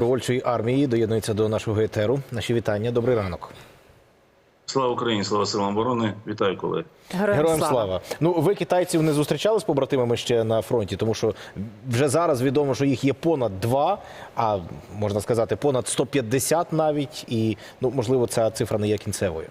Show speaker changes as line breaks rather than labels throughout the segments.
добровольчої армії доєднується до нашого етеру. Наші вітання. Добрий ранок.
Слава Україні, слава силам оборони. Вітаю колеги.
Героям,
Героям
слава.
слава. Ну ви китайців не зустрічали з побратимами ще на фронті, тому що вже зараз відомо, що їх є понад два, а можна сказати, понад 150 навіть. І ну можливо, ця цифра не є кінцевою.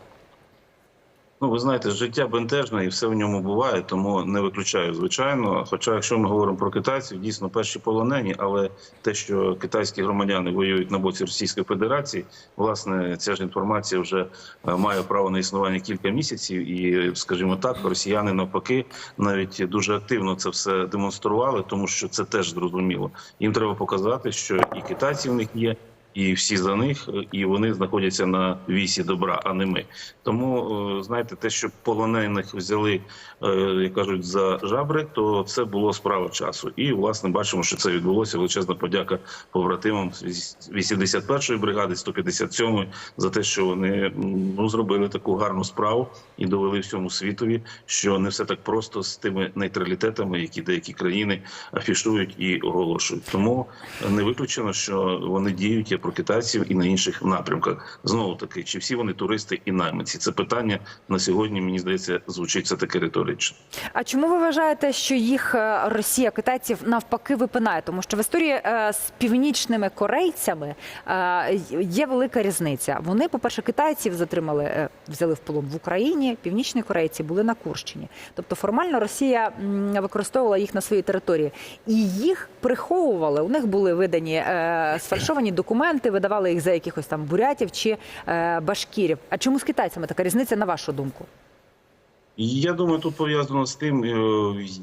Ну, ви знаєте, життя бентежне і все в ньому буває, тому не виключаю, звичайно. Хоча, якщо ми говоримо про китайців, дійсно перші полонені, але те, що китайські громадяни воюють на боці Російської Федерації, власне, ця ж інформація вже е, має право на існування кілька місяців, і, скажімо так, росіяни навпаки навіть дуже активно це все демонстрували, тому що це теж зрозуміло. Їм треба показати, що і китайці в них є. І всі за них, і вони знаходяться на вісі добра, а не ми. Тому е, знаєте, те, що полонених взяли, е, як кажуть, за жабри, то це було справа часу. І власне бачимо, що це відбулося. Величезна подяка побратимам з 81-ї бригади, 157-ї, за те, що вони ну зробили таку гарну справу і довели всьому світові, що не все так просто з тими нейтралітетами, які деякі країни афішують і оголошують. Тому не виключено, що вони діють про китайців і на інших напрямках. Знову таки, чи всі вони туристи і найманці? Це питання на сьогодні. Мені здається, звучить це таке риторично.
А чому ви вважаєте, що їх е, Росія китайців навпаки випинає? Тому що в історії е, з північними корейцями е, є велика різниця. Вони, по-перше, китайців затримали, взяли в полон в Україні. Північні корейці були на Курщині. Тобто формально Росія використовувала їх на своїй території і їх приховували. У них були видані сфальшовані документи, видавали їх за якихось там бурятів чи е, башкірів. А чому з китайцями така різниця, на вашу думку?
Я думаю, тут пов'язано з тим, е,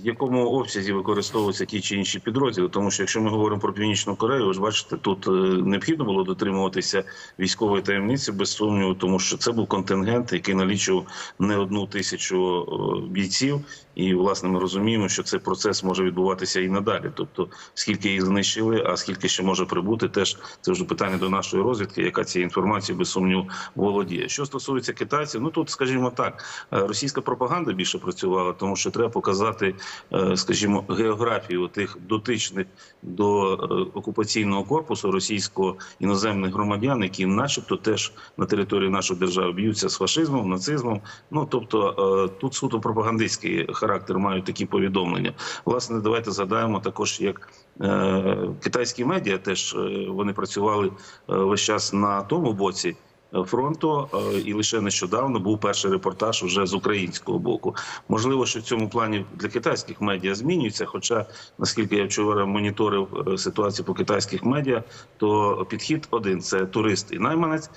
в якому обсязі використовуються ті чи інші підрозділи. Тому що якщо ми говоримо про північну Корею, ви ж бачите, тут е, необхідно було дотримуватися військової таємниці без сумніву, тому що це був контингент, який налічував не одну тисячу бійців. І власне ми розуміємо, що цей процес може відбуватися і надалі. Тобто, скільки їх знищили, а скільки ще може прибути, теж це вже питання до нашої розвідки, яка цією інформацією без сумніву володіє. Що стосується китайців, ну тут, скажімо так, е, російська пропаганда більше працювала, тому що треба показати, е, скажімо, географію тих дотичних до е, окупаційного корпусу російського іноземних громадян, які, начебто, теж на території нашої держави б'ються з фашизмом, нацизмом. Ну тобто тут суто пропагандистський характер мають такі повідомлення. Власне, давайте згадаємо також, як е, китайські медіа теж е, вони працювали е, весь час на тому боці. Е, Фронту е, і лише нещодавно був перший репортаж уже з українського боку. Можливо, що в цьому плані для китайських медіа змінюється. Хоча, наскільки я вчора моніторив е, ситуацію по китайських медіа, то підхід один це турист і найманець.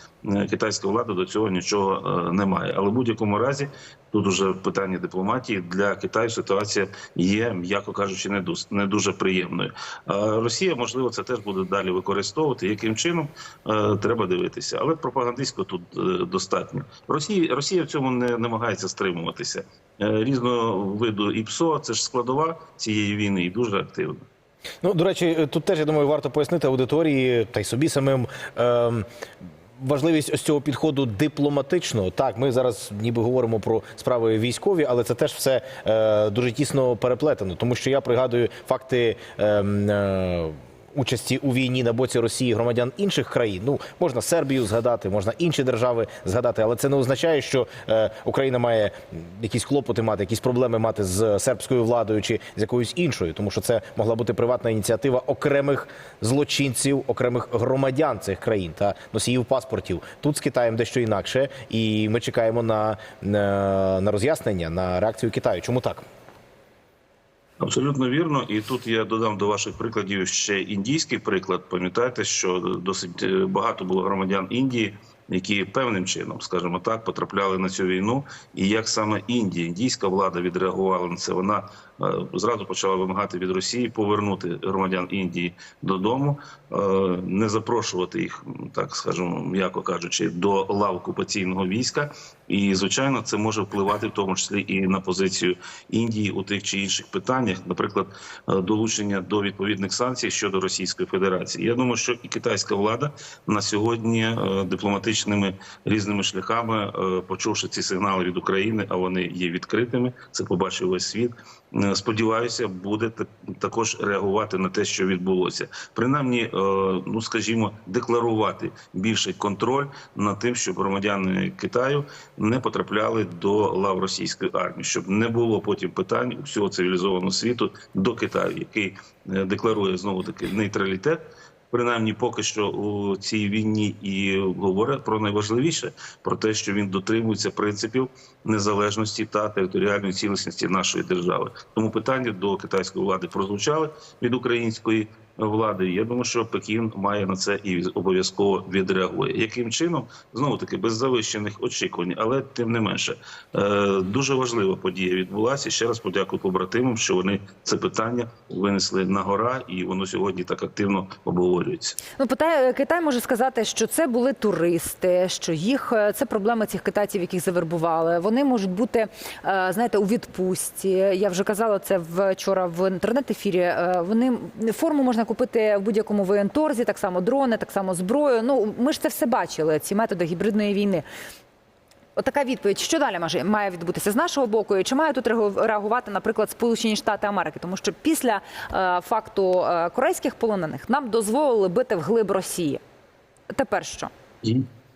Китайська влада до цього нічого не має. Але в будь-якому разі тут уже питання дипломатії для Китаю ситуація є, м'яко кажучи, не дуже, приємною. Росія, можливо, це теж буде далі використовувати. Яким чином треба дивитися, але пропагандистсько тут е, достатньо. Росія Росія в цьому не намагається стримуватися. Е, різного виду і ПСО це ж складова цієї війни і дуже активна.
Ну, до речі, тут теж я думаю, варто пояснити аудиторії та й собі самим. Ем... Важливість ось цього підходу дипломатичного. Так, ми зараз ніби говоримо про справи військові, але це теж все е, дуже тісно переплетено. Тому що я пригадую факти. ем, е, Участі у війні на боці Росії громадян інших країн. Ну можна Сербію згадати, можна інші держави згадати, але це не означає, що е, Україна має якісь клопоти мати, якісь проблеми мати з сербською владою чи з якоюсь іншою, тому що це могла бути приватна ініціатива окремих злочинців, окремих громадян цих країн та носіїв паспортів. Тут з Китаєм дещо інакше, і ми чекаємо на, на, на роз'яснення на реакцію Китаю. Чому так?
Абсолютно вірно, і тут я додам до ваших прикладів ще індійський приклад. Пам'ятаєте, що досить е, багато було громадян Індії, які певним чином, скажімо так, потрапляли на цю війну. І як саме Індія, індійська влада відреагувала на це, вона зразу почала вимагати від Росії повернути громадян Індії додому, е, не запрошувати їх, так скажімо, м'яко кажучи, до лав окупаційного війська. І звичайно, це може впливати в тому числі і на позицію Індії у тих чи інших питаннях, наприклад, е, долучення до відповідних санкцій щодо Російської Федерації. Я думаю, що і китайська влада на сьогодні е, дипломатичними різними шляхами, е, почувши ці сигнали від України, а вони є відкритими. Це побачив весь світ. Е, сподіваюся, буде так- також реагувати на те, що відбулося. Принаймні, е, ну скажімо, декларувати більший контроль над тим, щоб громадяни Китаю не потрапляли до лав російської армії, щоб не було потім питань всього цивілізованого світу до Китаю, який е, декларує знову таки нейтралітет. Принаймні, поки що у цій війні і говорять про найважливіше про те, що він дотримується принципів незалежності та територіальної цілісності нашої держави. Тому питання до китайської влади прозвучали від української влади. Я думаю, що Пекін має на це і обов'язково відреагує. Яким чином знову таки без завищених очікувань, але тим не менше е, дуже важлива подія відбулася. Ще раз подякую побратимам, що вони це питання винесли на гора, і воно сьогодні так активно обговорюється.
Ну, Питає, Китай може сказати, що це були туристи, що їх е, це проблема цих китайців, яких завербували. Вони можуть бути, е, знаєте, у відпустці. Я вже казала це вчора в інтернет-ефірі. Вони форму можна купити в будь-якому воєнторзі, так само дрони, так само зброю. Ну ми ж це все бачили. Ці методи гібридної війни. Отака відповідь, що далі може має відбутися з нашого боку, і чи має тут реагу- реагувати, наприклад, Сполучені Штати Америки, тому що після е, факту е, корейських полонених нам дозволили бити вглиб Росії. Тепер що?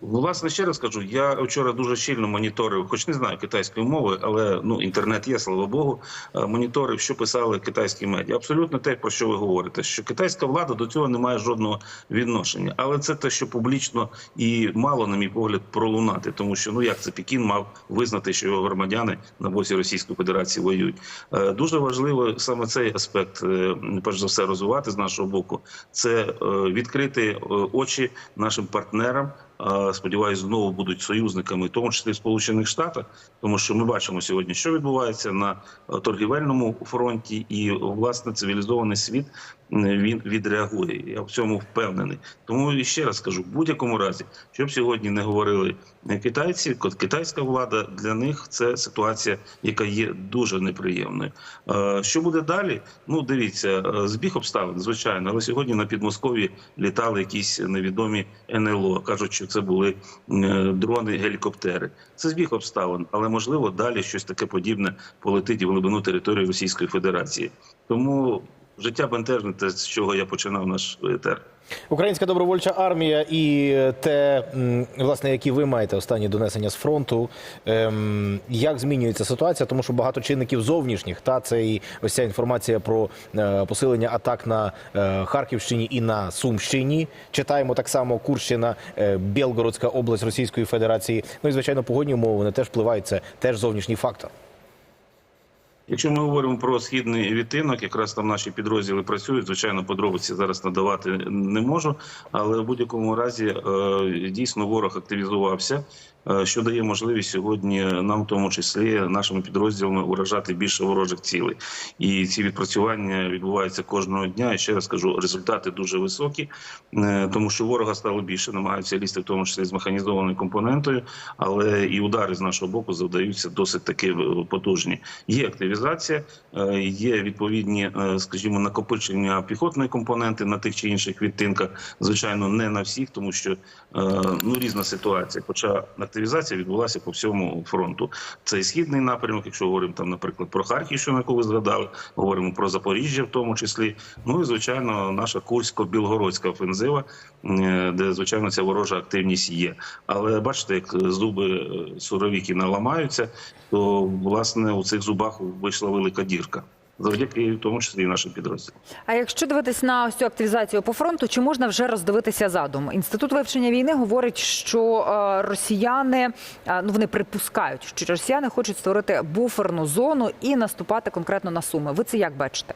І власне ще раз кажу, я вчора дуже щільно моніторив, хоч не знаю китайської мови, але ну інтернет є, слава Богу. е, Моніторив, що писали китайські медіа. Абсолютно те, про що ви говорите, що китайська влада до цього не має жодного відношення. Але це те, що публічно і мало, на мій погляд, пролунати, тому що ну як це Пекін мав визнати, що його громадяни на боці Російської Федерації воюють. Е, Дуже важливо саме цей аспект, е, перш за все, розвивати з нашого боку. Це відкрити очі нашим партнерам. Сподіваюсь, знову будуть союзниками, в тому числі в Сполучених Штатах, тому що ми бачимо сьогодні, що відбувається на е, торгівельному фронті, і власне цивілізований світ він відреагує. Я в цьому впевнений. Тому ще раз кажу: в будь-якому разі, щоб сьогодні не говорили е, китайці, китайська влада для них це ситуація, яка є дуже неприємною. Е, Що буде далі? Ну дивіться, збіг обставин, звичайно, але сьогодні на Підмосков'ї літали якісь невідомі НЛО. кажуть, що це були е, дрони, гелікоптери. Це збіг обставин, але можливо далі щось таке подібне полетить в глибину території Російської Федерації. Тому життя бентежне, те, з чого я починав наш етер.
Українська добровольча армія і те, власне, які ви маєте останні донесення з фронту. Ем, як змінюється ситуація? Тому що багато чинників зовнішніх, та це і ось ця інформація про е, посилення атак на е, Харківщині і на Сумщині. Читаємо так само Курщина, е, Білгородська область Російської Федерації. Ну і звичайно, погодні умови вони теж впливають. Це теж зовнішній фактор.
Якщо ми говоримо про східний відтинок, якраз там наші підрозділи працюють. Звичайно, подробиці зараз надавати не можу, але в будь-якому разі е, дійсно ворог активізувався. Е, Що дає можливість сьогодні нам, в тому числі, нашими підрозділами уражати більше ворожих цілей, і ці відпрацювання відбуваються кожного дня. І ще раз кажу, результати дуже високі, е, тому що ворога стало більше, намагаються лізти, в тому числі з механізованою компонентою, але і удари з нашого боку завдаються досить таки е, потужні. Є активізація, є відповідні, скажімо, накопичення піхотної компоненти на тих чи інших відтинках. Звичайно, не на всіх, тому що ну різна ситуація. Хоча активізація відбулася по всьому фронту. Це і східний напрямок, якщо говоримо там, наприклад, про Харківщину, яку ви згадали, говоримо про Запоріжжя, в тому числі. Ну і звичайно, наша Курсько-Білгородська офензива, е, де звичайно ця ворожа активність є. Але бачите, як зуби е, суровіки наламаються, то власне у цих зубах вийшла велика дірка. Завдяки в тому числі і нашим підрозділам.
А якщо дивитись на ось цю активізацію по фронту, чи можна вже роздивитися задум? Інститут вивчення війни говорить, що е, росіяни е, ну вони припускають, що росіяни хочуть створити буферну зону і наступати конкретно на суми. Ви це як бачите?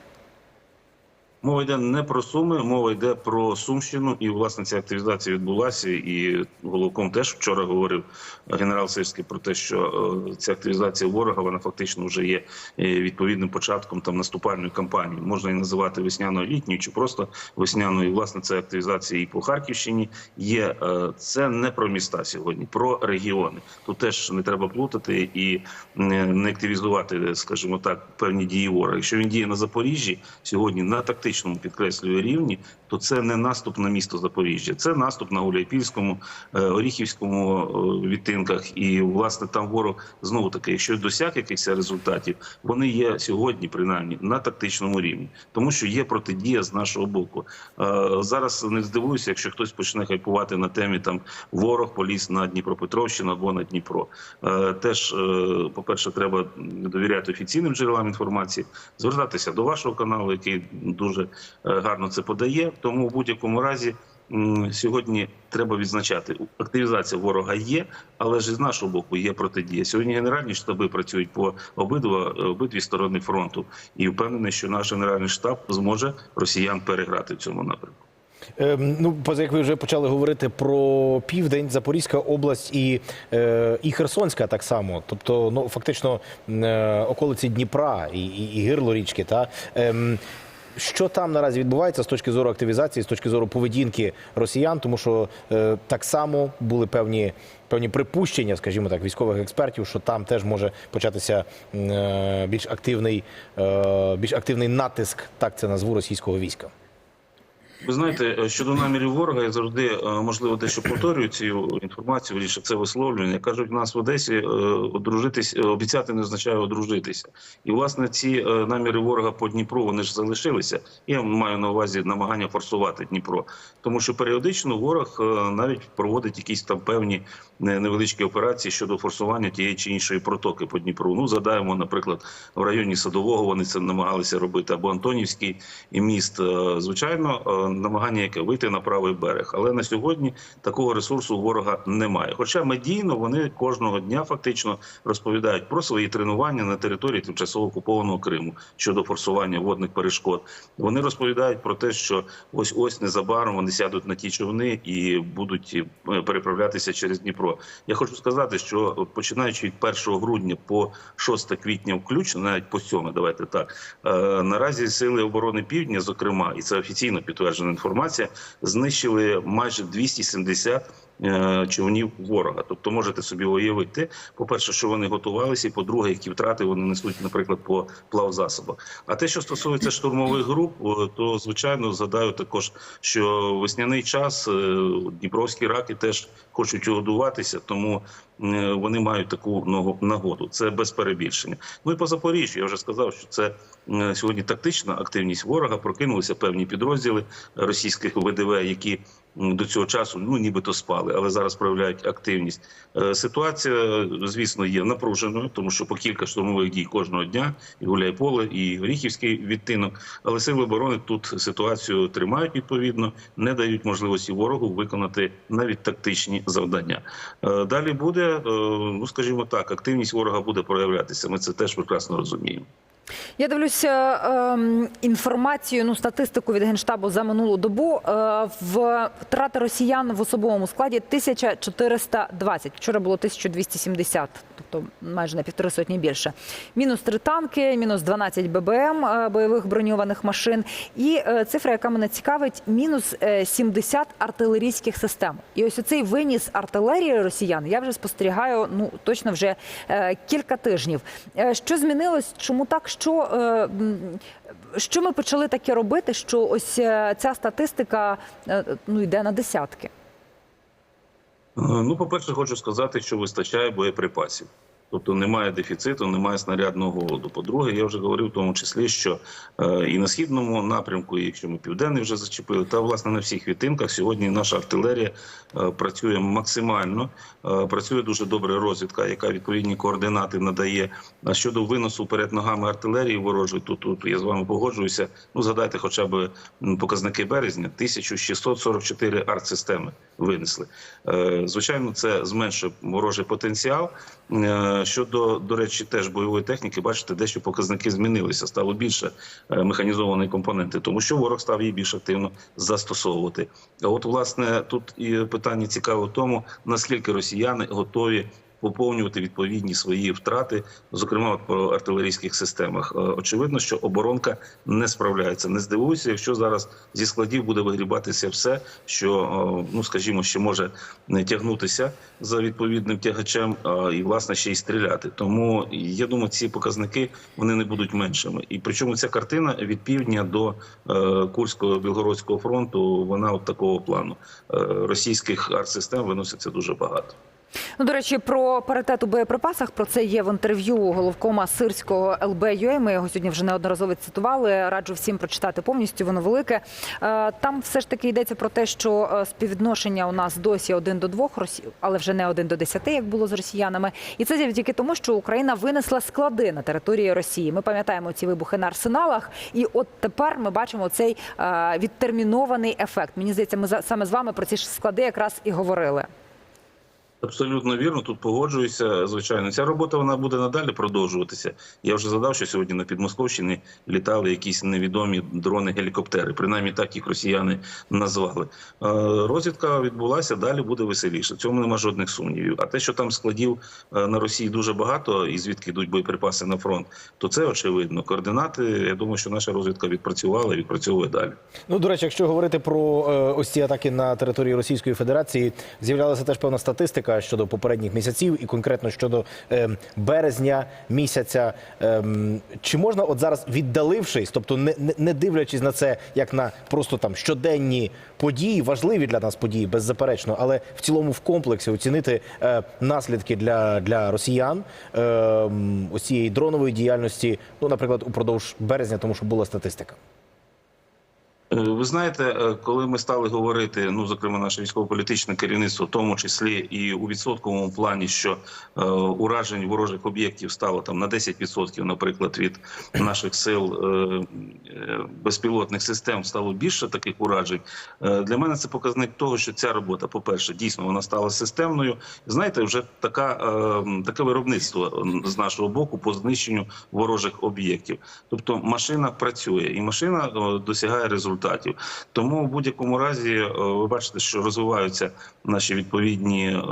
Мова йде не про суми, мова йде про Сумщину, і власне ця активізація відбулася. І головком теж вчора говорив генерал Сирський про те, що е, ця активізація ворога вона фактично вже є е, відповідним початком там наступальної кампанії. Можна її називати весняною літньою чи просто весняною. І, власне, це активізація і по Харківщині є. Е, Це не про міста сьогодні, про регіони. Тут теж не треба плутати і не активізувати, скажімо так, певні дії ворога. Якщо він діє на Запоріжжі сьогодні на тактичній тактичному підкреслюю рівні, то це не наступ на місто Запоріжжя, це наступ на Гуляйпільському, е, Оріхівському е, відтинках. І власне там ворог знову таки, якщо досяг якихось результатів, вони є сьогодні, принаймні, на тактичному рівні, тому що є протидія з нашого боку. Е, Зараз не здивуюся, якщо хтось почне хайпувати на темі там ворог поліз на Дніпропетровщину або на Дніпро. Теж, по перше, треба довіряти офіційним джерелам інформації, звертатися до вашого каналу, який дуже е, гарно це подає. Тому в будь-якому разі. Сьогодні треба відзначати, активізація ворога є, але ж з нашого боку є протидія. Сьогодні генеральні штаби працюють по обидва обидві сторони фронту, і впевнений, що наш генеральний штаб зможе росіян переграти в цьому напрямку.
Ем, ну, поза як ви вже почали говорити про південь, Запорізька область і, е, і Херсонська так само. Тобто, ну фактично е, околиці Дніпра і, і, і гирло річки. Та ем, що там наразі відбувається з точки зору активізації, з точки зору поведінки росіян, тому що е, так само були певні. Певні припущення, скажімо так, військових експертів, що там теж може початися е, більш активний, е, більш активний натиск, так це назву російського війська.
Ви знаєте, е, щодо намірів ворога, я завжди е, можливо дещо повторюю цю інформацію. Вірніше це висловлювання. Кажуть, у нас в Одесі е, одружитись, е, обіцяти не означає одружитися. І власне ці наміри ворога по Дніпру вони ж залишилися. Я маю на увазі намагання форсувати Дніпро, тому що періодично ворог навіть проводить якісь там певні невеличкі операції щодо форсування тієї чи іншої протоки по Дніпру. Ну задаємо, наприклад, в районі Садового вони це намагалися робити або Антонівський і міст. Звичайно, намагання яке вийти на правий берег, але на сьогодні такого ресурсу у ворога немає. Хоча медійно вони кожного дня фактично розповідають про свої тренування на території тимчасово окупованого Криму щодо форсування водних перешкод. Вони розповідають про те, що ось ось незабаром вони сядуть на ті човни і будуть е, переправлятися через Дніпро. Я хочу сказати, що починаючи від 1 грудня по 6 квітня, включно навіть по 7, давайте так е, наразі сили оборони Півдня, зокрема, і це офіційно підтверджена інформація, знищили майже 270 е, човнів ворога. Тобто можете собі уявити, по-перше, що вони готувалися, і по-друге, які втрати вони несуть, наприклад, по плавзасобах. А те, що стосується штурмових груп, то звичайно згадаю також, що весняний час е, дніпровські раки теж хочуть годуватися, тому вони мають таку нагоду. Це без перебільшення. Ну і по Запоріжжю я вже сказав, що це е, сьогодні тактична активність ворога. Прокинулися певні підрозділи російських ВДВ, які до цього часу ну нібито спали, але зараз проявляють активність. Е, Ситуація, звісно, є напруженою, тому що по кілька штурмових дій кожного дня і Гуляйполе, і Горіхівський відтинок. Але сили оборони тут ситуацію тримають відповідно, не дають можливості ворогу виконати навіть тактичні завдання. Е, Далі буде, е, ну скажімо так, активність ворога буде проявлятися. Ми це теж прекрасно розуміємо.
Я дивлюся ем, інформацію, ну статистику від генштабу за минулу добу. Е, втрати росіян в особовому складі 1420. Вчора було 1270, тобто майже на півтори сотні більше. Мінус три танки, мінус 12 ББМ е, бойових броньованих машин. І е, цифра, яка мене цікавить, мінус е, 70 артилерійських систем. І ось оцей виніс артилерії росіян я вже спостерігаю ну точно вже е, кілька тижнів. Е, що змінилось? Чому так? Що, е, що ми почали таке робити? Що ось е, ця статистика е, ну йде на десятки?
Ну, по-перше, хочу сказати, що вистачає боєприпасів. Тобто немає дефіциту, немає снарядного голоду. По-друге, я вже говорив в тому числі, що е, і на східному напрямку, і якщо ми південний вже зачепили, та власне на всіх відтинках сьогодні наша артилерія е, працює максимально. Е, працює дуже добре розвідка, яка відповідні координати надає. А щодо виносу перед ногами артилерії ворожої, тут, тут я з вами погоджуюся. Ну згадайте, хоча б показники березня 1644 артсистеми винесли. Звичайно, це зменшує ворожий потенціал. Щодо, до речі, теж бойової техніки, бачите, дещо показники змінилися. Стало більше е, механізованої компоненти, тому що ворог став її більш активно застосовувати. От, власне, тут і питання цікаве в тому, наскільки росіяни готові поповнювати відповідні свої втрати, зокрема от по артилерійських системах. Е, Очевидно, що оборонка не справляється. Не здивуюся, якщо зараз зі складів буде вигрібатися все, що е, ну скажімо, ще може не тягнутися за відповідним тягачем, а, і власне ще й стріляти. Тому я думаю, ці показники вони не будуть меншими. І причому ця картина від півдня до е, Курського білгородського фронту вона от такого плану. Е, російських артсистем виноситься дуже багато.
Ну, до речі, про паритет у боєприпасах про це є в інтерв'ю головкома сирського ЛБ.UA. Ми його сьогодні вже неодноразово цитували. Раджу всім прочитати повністю. Воно велике. Е, Там все ж таки йдеться про те, що е, співвідношення у нас досі один до двох, але вже не один до десяти, як було з росіянами. І це завдяки тому, що Україна винесла склади на території Росії. Ми пам'ятаємо ці вибухи на арсеналах, і от тепер ми бачимо цей е, відтермінований ефект. Мені здається, ми саме з вами про ці склади якраз і говорили.
Абсолютно вірно, тут погоджуюся. Звичайно, ця робота вона буде надалі продовжуватися. Я вже задав, що сьогодні на Підмосковщині літали якісь невідомі дрони-гелікоптери. Принаймні так їх росіяни назвали. Е, Розвідка відбулася, далі буде веселіше. Цьому нема жодних сумнівів. А те, що там складів е, на Росії дуже багато, і звідки йдуть боєприпаси на фронт, то це очевидно. Координати. Я думаю, що наша розвідка відпрацювала і відпрацьовує далі.
Ну, до речі, якщо говорити про е, ось ці атаки на території Російської Федерації, з'являлася теж певна статистика щодо попередніх місяців і конкретно щодо е, березня місяця. Ем, чи можна от зараз віддалившись, тобто не, не, дивлячись на це як на просто там щоденні події, важливі для нас події, беззаперечно, але в цілому в комплексі оцінити е, наслідки для, для росіян е, цієї дронової діяльності, ну, наприклад, упродовж березня, тому що була статистика.
Е, Ви знаєте, е, коли ми стали говорити, ну зокрема, наше військово-політичне керівництво, в тому числі і у відсотковому плані, що е, уражень ворожих об'єктів стало там на 10%, наприклад, від наших сил е, е, безпілотних систем стало більше таких уражень. Е, для мене це показник того, що ця робота, по перше, дійсно вона стала системною. Знаєте, вже така е, таке виробництво з нашого боку по знищенню ворожих об'єктів. Тобто машина працює і машина досягає результатів. Тому в будь-якому разі е, ви бачите, що розвиваються наші відповідні е,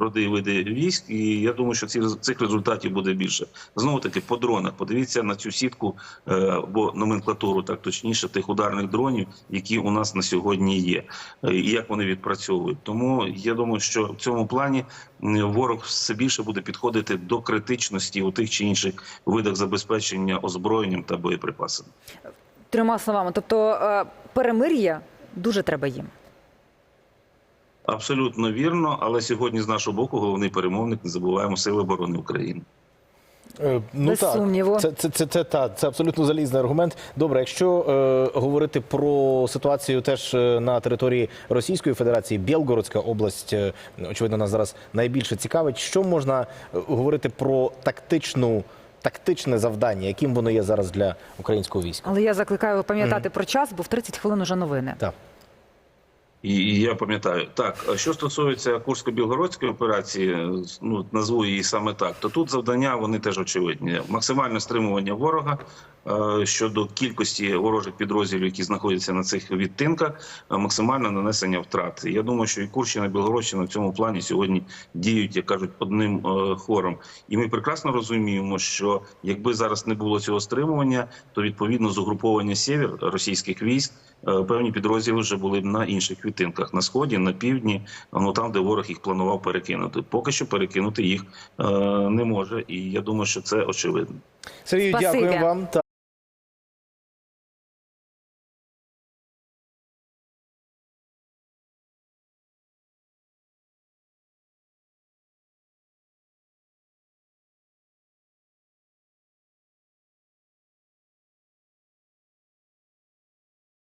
роди і види військ, і я думаю, що цих результатів буде більше. Знову таки по дронах. Подивіться на цю сітку е, або номенклатуру, так точніше, тих ударних дронів, які у нас на сьогодні є, і як вони відпрацьовують. Тому я думаю, що в цьому плані ворог все більше буде підходити до критичності у тих чи інших видах забезпечення озброєнням та боєприпасами.
Трьома словами, тобто е, перемир'я дуже треба їм.
Абсолютно вірно, але сьогодні з нашого боку головний перемовник не забуваємо сили оборони України.
Е, Ну
Без
так,
сумніву.
Це, це, це, це, та, це абсолютно залізний аргумент. Добре, якщо е, говорити про ситуацію теж е, на території Російської Федерації, Білгородська область, е, очевидно, нас зараз найбільше цікавить. Що можна говорити про тактичну, тактичне завдання, яким воно є зараз для українського війська?
Але я закликаю пам'ятати про час, бо в 30 хвилин уже новини.
Так.
І, і я пам'ятаю, так що стосується Курсько-Білгородської операції, ну назву її саме так, то тут завдання вони теж очевидні: максимальне стримування ворога щодо кількості ворожих підрозділів, які знаходяться на цих відтинках, е, максимальне нанесення втрат. Я думаю, що і Курщина, і Білгородщина в цьому плані сьогодні діють, як кажуть, одним е, хором. І ми прекрасно розуміємо, що якби зараз не було цього стримування, то відповідно з угруповання сєвєр російських військ. Е, Певні підрозділи вже були б на інших відтинках на сході, на півдні, ну там, де ворог їх планував перекинути. Поки що перекинути їх е, не може, і я думаю, що це очевидно.
Сергію,
Спасибі.
дякую вам.